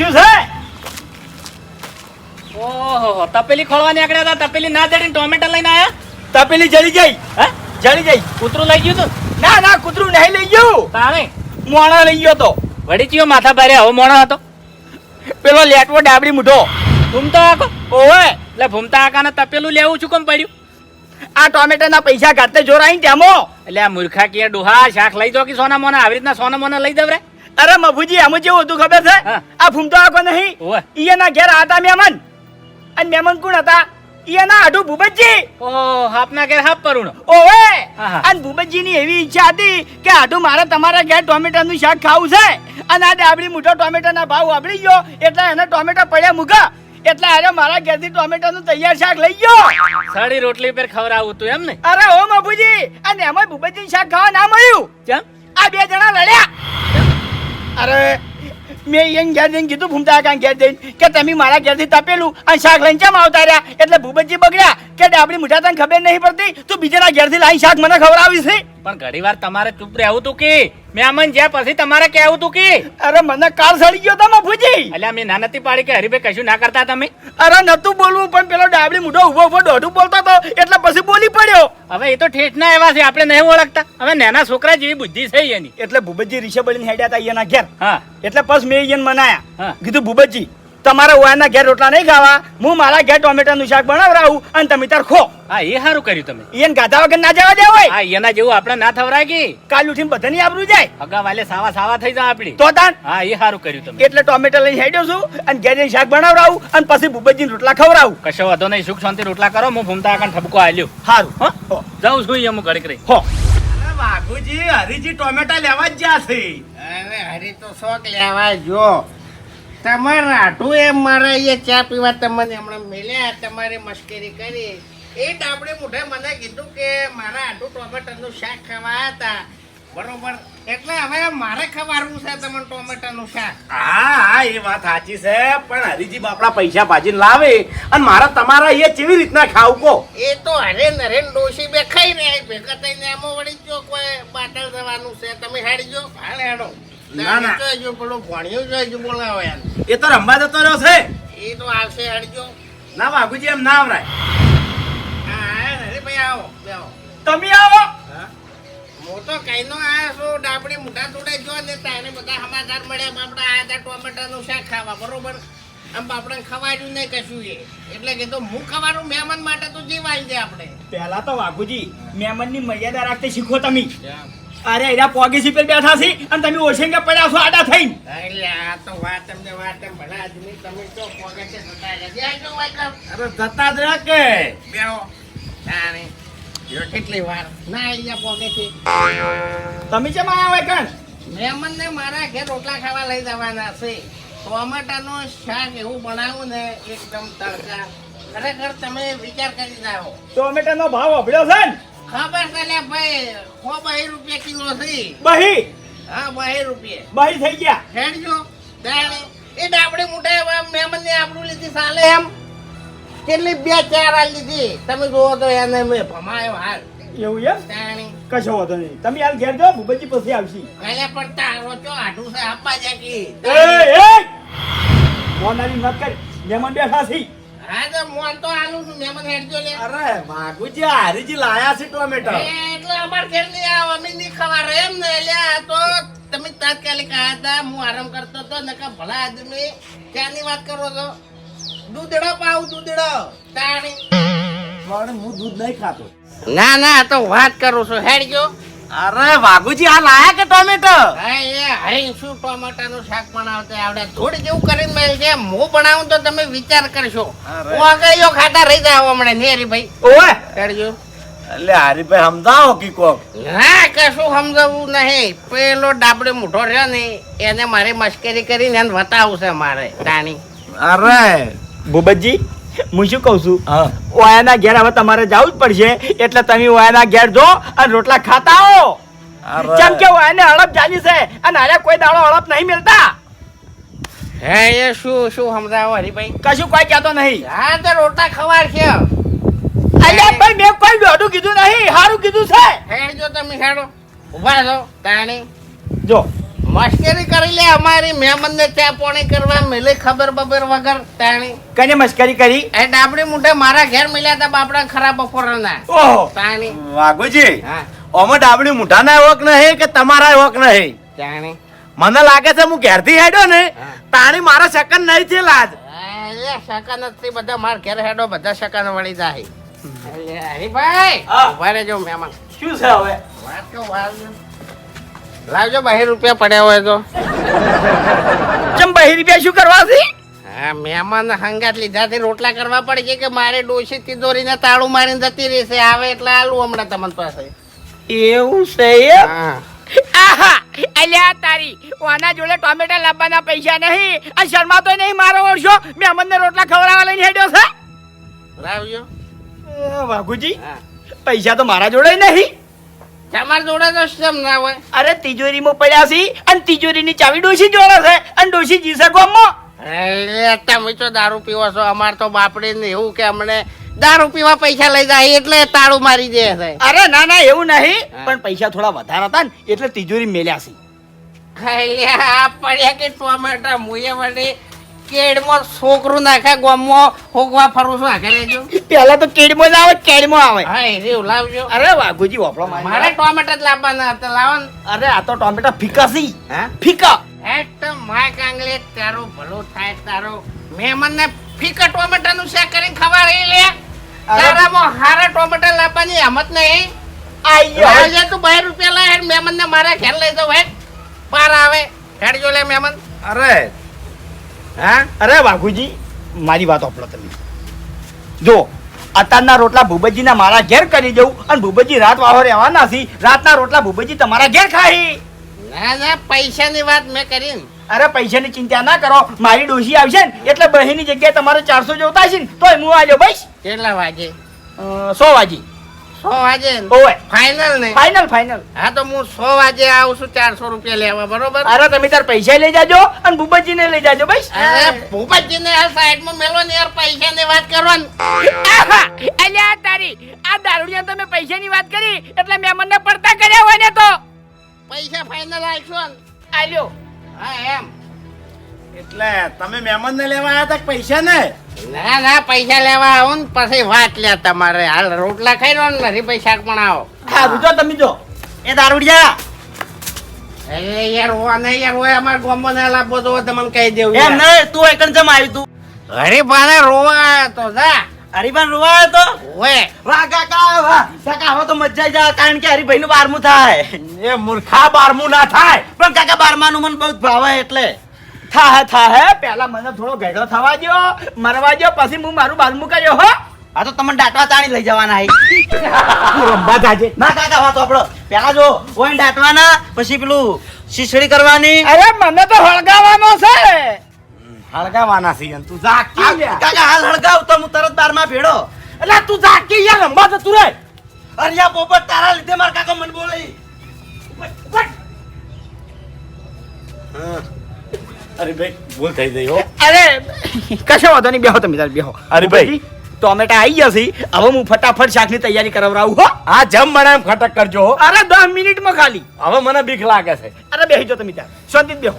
શું છે? ઓહો તપેલી ખોળવાની નીકળ્યા હતા. તપેલી ના જડીને ટોમેટા લઈને આયા? તપેલી જળી જઈ હે? જળી જઈ કૂતરું લઈ ગયું તું? ના ના કૂતરું નહીં લઈ ગયું. તારે? મોણા લઈ ગયો તો. વળી ચિયો માથા ભારે આવો મોણો હતો. પેલો લેટવો ડાબડી મૂઢો. ભૂમતો આકો ઓવે. એટલે ભૂમતા આકાને તપેલું લેવું છું કેમ પડ્યું? આ ટોમેટાના પૈસા ઘાતે જોરાઈ તેમો એટલે આ મૂર્ખા કે ડોહા શાક લઈ જો કે સોના મોના આવી રીતના સોના મોના લઈ દવ રે અરે મફુજી આમ જેવું હતું ખબર છે. આ ફૂમતો આખો નહીં. ઈયાના ઘેર હતા મહેમાન. અને મહેમાન કોણ હતા? ઈયાના આઢુ ભૂપતજી. ઓ હાપના ઘેર હાપ પરુણો ઓવે. અને ભૂપતજીની એવી ઈચ્છા હતી કે આઢુ મારે તમારા ઘેર ટોમેટાનું શાક ખાવું છે. અને આ ડાબડી મૂઠો ટોમેટાના ભાવ વાપરી ગયો. એટલે એને ટોમેટા પડ્યા મૂકા. એટલે અરે મારા ઘેરથી ટોમેટાનું તૈયાર શાક લઈ ગયો. સાડી રોટલી પર ખવડાવું તું એમ ને? અરે ઓ મભુજી અને એમાં ભૂપતજી શાક ખાવા ના મળ્યું. કેમ આ બે જણા લડ્યા. અરે, મેં એને ઘેર જઈને કીધું ભૂમતા કાંઈ ઘેર જઈને કે તમે મારા ઘેરથી તપેલું અને શાક લઈને કેમ આવતા રહ્યા? એટલે ભૂપતજી બગડ્યા કે ડાબડી મુઠા તને ખબર નહીં પડતી તું બીજાના ઘેરથી લાઈ શાક મને ખવડાવી છે પણ ઘણી વાર તમારે ચૂપ રહેવું તું કે? મહેમાન જ્યાં પછી તમારે કહેવું તું કે? અરે મને કાર સડી ગયો તો મફુજી એટલે મેં ના નથી પાડી કે હરીભાઈ કશું ના કરતા તમે? અરે નતું બોલવું પણ પેલો ડાબડી મુઠો ઊભો ઊભો દોઢું બોલતો હતો એટલે પછી બોલી પડ્યો. હવે એ તો ઠેઠના એવા છે આપણે નહીં ઓળખતા. હવે નાના છોકરા જેવી બુદ્ધિ છે એની. એટલે ભૂપતજી રીશે બળીને હેડ્યા હતા એના ઘેર. હા. એટલે પછી મેં એને મનાયા. કીધું ભૂપતજી તમારા ઓયાના ઘેર રોટલા નહીં ખાવા. હું મારા ઘેર ટોમેટાનું શાક બનાવરાવું અને તમે તાર ખો. હા એ સારું કર્યું તમે. એને ગાધા વગર ના જવા દે હોય હા એના જેવું આપણે ના થવરાય કે? કાલ ઉઠીને બધાની આબરૂ જાય. અગા વાલે સાવા સાવા થઈ જાય આપણી. તો તાન હા એ સારું કર્યું તમે. એટલે ટોમેટા લઈને હેડ્યો છું અને ઘેર જઈને શાક બનાવરાવું અને પછી ભૂપતજીને રોટલા ખવડાવું. કશો વાંધો નહીં સુખ શાંતિ રોટલા કરો. હું ભૂમતા આકાને ઠપકો આલ્યો. સારું હો? જાઉં છું અહીંયા ઘડીક રહી. હો. બાગુજી હરીજી ટોમેટા લેવા જ જ્યાં છે. અરે હરી તો શોખ લેવા જો તમારે રાઠું એમ મારે અહીંયા ચા પીવા તમને હમણાં મળ્યા તમારે મશ્કરી કરી. એ આપણે મોઢે મને કીધું કે મારા આટું ટોમેટાનું શાક ખાવા હતા. બરોબર? એટલે હવે મારે ખવારવું છે તમને ટોમેટાનું શાક? હા હા એ વાત સાચી છે પણ હરીજી બાપડા પૈસા ભાજીને લાવે અને મારા તમારા એ કેવી રીતના ખાવ કો એ તો હરે નરેન ડોશી બે ખાઈ ને ભેગા થઈને એમાં વળી જો કોઈ બાટલ જવાનું છે. તમે હાડી જો. હાલ હેડો ના, ના. જોઈજો પેલો ભણ્યું જોઈજો બોલાવો યાર એ તો રમવા જતો રહ્યો છે. એ તો આવશે હડજો. ના વાઘુજી એમ ના આવરાય. હા અરે ભાઈ આવો તમે આવો. હું? તો કઈનો આયા છું ડાબડી મોઢા જોડે જો ને તારે બધા સમાચાર મળ્યા બાપડા આ તા ટોમેટાનું શાક ખાવા બરોબર? આમ બાપડાને ખવાડ્યું નહીં કશું એ. એટલે તો હું ખવાનું મહેમાન માટે તો જીવાય છે આપણે. પહેલા તો વાઘુજી મહેમાનની મર્યાદા રાખતે શીખો તમે. અરે એના પોગી પર બેઠા છે અને તમે ઓછેંગે પડ્યા છો આડા થઈ એટલે આ તો વાત તમને વાત ભલા આદમી તમે તો પોગે છે આજો વાય અરે જતા જ રહે કે બેહો તારે યો કેટલી વાર. ના અહીંયા પોગે છે. તમે કેમ આવ્યા હોય કણ મહેમાનને મારા ઘેર રોટલા ખાવા લઈ જવાના છે. ટોમેટાનો શાક એવું બનાવું ને એકદમ તડકા. ખરેખર તમે વિચાર કરી જાઓ. ટોમેટાનો ભાવ અભળ્યો છે ને? ખબર છે લે ભાઈ સો બહી રૂપિયા કિલો છે. બહી હા બહી રૂપિયા. બહી થઈ ગયા? હેડજો દાણે એ ડાબડે મોટા મહેમાન ને આપણું લીધી ચાલે એમ. કેટલી બે ચાર આ લીધી. તમે જોવો તો એને મેં ભમાયો હાલ. એવું એમ? દાણી કશો વાંધો નહીં. તમે હાલ ઘેર જાઓ ભૂપતજી પછી આવશી. કાલે પણ તારો ચો આઠું છે આપવા જાકી એ એ! મોનાની નત કરી. મહેમાન બેઠા છે. હા તો મોન તો આલું છું મહેમાન હેડજો લે. અરે આ હરીજી લાયા છે ટોમેટો. એટલે અમાર ઘેર નહીં આવો અમે નહીં ખવા એમ ને એટલે આ તો તમે તાત્કાલિક આયા હતા હું આરામ કરતો હતો નકા ભલા આદમી ક્યાંની વાત કરો છો? દૂધડો પાઉ દૂધડો. તાણી. પણ હું દૂધ નહીં ખાતો. ના ના તો વાત કરું છું. હેડજો. અરે વાઘુજી આ લાયા કે ટોમેટો? હા એ હરી શું ટોમેટાનું શાક બનાવતો આવડે થોડી જેવું કરીને મેલ છે હું બનાવું તો તમે વિચાર કરશો. હું વાગડીઓ ખાતા રહી જાવ હમણાં. નેરી ભાઈ ઓય કરજો એટલે હરીભાઈ સમજાવો કી કોક? ના કશું સમજાવવું નહીં. પેલો ડાબડે મોટો રહ્યો ને એને મારી મશ્કરી કરીને એને બતાવવું છે મારે તાણી અરે. ભૂપતજી હું શું કહું છું? ઓયાના ઘેર હવે તમારે જવું જ પડશે. એટલે તમે ઓયાના ઘેર જો અને રોટલા ખાતા આવો. જેમ કે ઓયાને હડપ જાજી છે. અને અરે કોઈ દાડો હડપ નહીં મળતા હે એ શું શું સમજાવો હરીભાઈ? કશું કોઈ કહેતો નહીં. હા તો રોટલા ખવાર છે. અલ્યા ભાઈ મેં કોઈ દોઢું કીધું નહીં. સારું કીધું છે. હેડજો તમે હેડો. ઊભા રહો તાણી. જો. મશ્કરી કરી લે અમારી મહેમાનને ચા પોણી કરવા મેલે ખબર બબર વગર તાણી. કને મસ્કરી કરી? એ ડાબડી મુઠે મારા ઘેર મળ્યા હતા બાપડા ખરાબ બપોરના. ઓહો. તાણી. વાઘુજી હા. ઓમાં ડાબડી મુઠાના એવોક નહીં કે તમારા એવોક નહીં? તાણી. મને લાગે છે હું ઘેરથી હેડો ને. તાણી મારા સેકન્ડ નહીં છે લાજ શકન નથી બધા માર ઘેર હેડો બધા શકન વળી જાય. હરીભાઈ. ઊભા રહેજો મહેમાન. શું છે હવે? વાત તો વાત ને. લાવજો બાર રૂપિયા પડ્યા હોય તો. ચમ બહી રૂપિયા શું કરવા છે હા મહેમાન હંગાત લીધાથી રોટલા કરવા પડે છે કે મારે ડોશી તિજોરીને તાળું મારીને જતી રહેશે આવે એટલે આલું હમણાં તમને પાસે. એવું છે આહા અલ્યા તારી ઓના જોડે ટોમેટા લાવવાના પૈસા નહીં. આ શર્માતો નહીં મારો ઓળશો મેં અમને રોટલા ખવડાવવા લઈને હેડ્યો છે? લાવજો. વાઘુજી પૈસા તો મારા જોડે નહીં. તમારી જોડે તો કેમ ના હોય? અરે તિજોરીમાં પડ્યા છે અને તિજોરીની ચાવી ડોશી જોડે છે અને ડોશી જીસે ગોમમાં. તમે તો દારૂ પીવો છો. અમાર તો બાપડે ને એવું કે અમને દારૂ પીવા પૈસા લઈ જાય એટલે તાળું મારી દે છે. અરે ના ના એવું નહીં. પણ પૈસા થોડા વધારે હતા ને એટલે તિજોરી મેલ્યા છે. પડ્યા કે ટોમેટા મુએ વળી કેડમાં છોકરું નાખે ગોમમાં હોગવા ફરું છું આખે રહેજો. પેલા તો કેડમાં જ આવે કેડમાં આવે. હા એવું લાવજો. અરે વાઘુજી વાપરો મારે ટોમેટા જ લાવવાના હતા લાવો અરે આ તો ટોમેટા ફીકા છે હા? ફીકા. એટ માય કાંગલે તારો ભલો થાય તારો મહેમાનને ફીકા ટોમેટાનું શેક કરીને ખવાડી લે. તારામાં હારા ટોમેટા લાવવાની હિંમત નહીં. ગયો લાવજે તું બાર રૂપિયા લાય મહેમાનને મારા ઘેર લઈ જાવ હેડ પાર આવે હેડ જો લે મહેમાન. અરે હા? અરે વાઘુજી મારી વાત ઓપડો તમે. જો અત્યારના રોટલા ભૂપતજીના મારા ઘેર કરી દઉં અને ભૂપતજી રાત વાહો રહેવાના છે રાતના રોટલા ભૂપતજી તમારા ઘેર ખાઈ ના ના પૈસાની વાત મેં કરી અરે પૈસાની ચિંતા ના કરો મારી ડોશી આવશે ને એટલે બહીની જગ્યાએ તમારે ચારસો જોતા છે ને તોય હું આજે બસ. કેટલા વાગે? સો વાજી સો વાગે ઓવે. ફાઈનલ ને? હા તો હું સો વાગે આવું છું ચારસો રૂપિયા લેવા બરોબર? અરે તમે તાર પૈસા લઈ જાજો અને ભૂપતજીને લઈ જાજો બસ. અરે ભૂપતજીને આ સાઈડમાં મેલો ને યાર પૈસાની વાત કરવાની! અલ્યા તારી આ દારૂડિયા તમે પૈસાની વાત કરી એટલે મેં મને પડતા કર્યા હોય ને તો. પૈસા ફાઈનલ આલશો ને? આલ્યો. હા એમ. એટલે તમે મહેમાનને લેવા આવ્યા હતા પૈસા ને? ના ના પૈસા લેવા આવો ને પછી વાત લે તમારે. હાલ રોટલા ખાઈ લો ને નથી પૈસા પણ આવો હા જો તમે જો. એ દારૂડિયા. એ યાર હો નહીં યાર હોય અમારા ગામમાં ના લાભો તો તમને કહી દેવું એમ યાર. તું એકણ જમ આવ્યું તું. હરીફાને રોવા તો જા. હરીભાન રોવાયો તો? ઓય વાહ કાકા વાહ. કાકા હવે તો મજા આવી જાય કારણ કે હરીભાઈ નું બારમું થાય. એ મૂર્ખા બારમું ના થાય. પણ કાકા બારમા નું મને બહુ ભાવે એટલે. થાહે થાહે પહેલા મને થોડો ગેડો થવા દો મરવા દો પછી હું મારું બારમું મુકાયો હો. આ તો તમને ડાટવા તાણી લઈ જવાના હે. રંબા જાજે. ના કાકા વાતો આપણો પેલા જો ઓય ડાટવાના પછી પેલું શીશડી કરવાની. અરે મને તો હળગાવાનો છે. હળગાવાના છે તું જાકી લ્યા. કાકા હાલ હળગાવ તો હું તરત બારમાં ભેડો એટલે તું જાકી યાર રંબા જતું રે અરે યા બોબર તારા લીધે માર કાકા મને બોલે. અરે ભાઈ ભૂલ થઈ ગઈ હો. અરે કશો વાંધો નહીં બેહો તમે તાર બેહો. અરે ભાઈ. ટોમેટા આવી ગયા છે હવે હું ફટાફટ શાકની તૈયારી કરાવરાવું હો. આ જમ મને એમ ખટક કરજો હો. અરે દસ મિનિટમાં ખાલી. હવે મને બીક લાગે છે. અરે બેહી જાઓ તમે ત્યાં. શાંતિ બેહો.